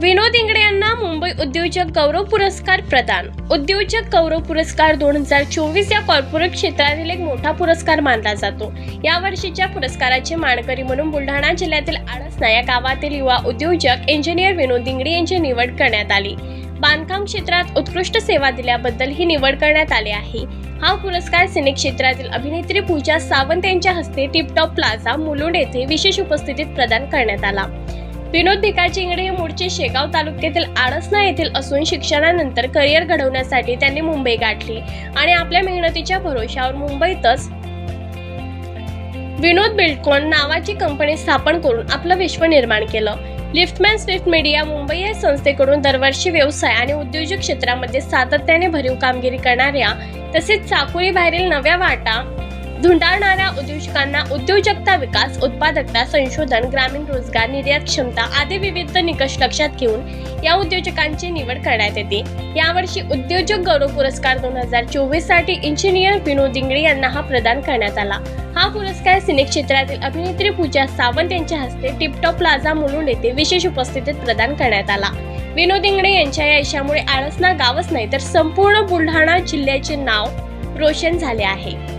विनोद इंगडे यांना मुंबई उद्योजक गौरव पुरस्कार प्रदान. उद्योजक गौरव पुरस्कार दोन हजार चोवीस या कॉर्पोरेट क्षेत्रातील एक मोठा पुरस्कार मानला जातो. या वर्षीच्या पुरस्काराचे मानकरी म्हणून बुलढाणा जिल्ह्यातील आळसना या गावातील युवा उद्योजक इंजिनियर विनोद इंगडे यांची निवड करण्यात आली. बांधकाम क्षेत्रात उत्कृष्ट सेवा दिल्याबद्दल ही निवड करण्यात आली आहे. हा पुरस्कार सिने क्षेत्रातील अभिनेत्री पूजा सावंत यांच्या हस्ते टिपटॉप प्लाझा मुलुंड येथे विशेष उपस्थितीत प्रदान करण्यात आला. विनोद भिकार चिंगडे हे मूळचे शेगाव तालुक्यातील आडसना येथील असून शिक्षणानंतर करिअर घडवण्यासाठी त्यांनी मुंबई गाठली. आणि आपल्या मेहनतीच्या भरोशावर मुंबईतच विनोद बिल्डकॉन नावाची कंपनी स्थापन करून आपलं विश्व निर्माण केलं. लिफ्टमॅन स्विफ्ट मीडिया मुंबई या संस्थेकडून दरवर्षी व्यवसाय आणि उद्योजक क्षेत्रामध्ये सातत्याने भरीव कामगिरी करणाऱ्या तसेच चाकुरीबाहेरील नव्या वाटा धुंडाळणाऱ्या उद्योजकांना उद्योजकता विकास उत्पादकता संशोधन ग्रामीण रोजगार निर्यात क्षमता आदी विविध निकष लक्षात घेऊन या उद्योजकांची निवड करण्यात येते. यावर्षी उद्योजक गौरव पुरस्कार दोन हजार चोवीससाठी इंजिनियर विनोद इंगळे यांना हा प्रदान करण्यात आला. हा पुरस्कार सिने क्षेत्रातील अभिनेत्री पूजा सावंत यांच्या हस्ते टिपटॉप प्लाझा मुलुंड येथे विशेष उपस्थितीत प्रदान करण्यात आला. विनोद इंगळे यांच्या या यशामुळे आळसना गावच नाही तर संपूर्ण बुलढाणा जिल्ह्याचे नाव रोशन झाले आहे.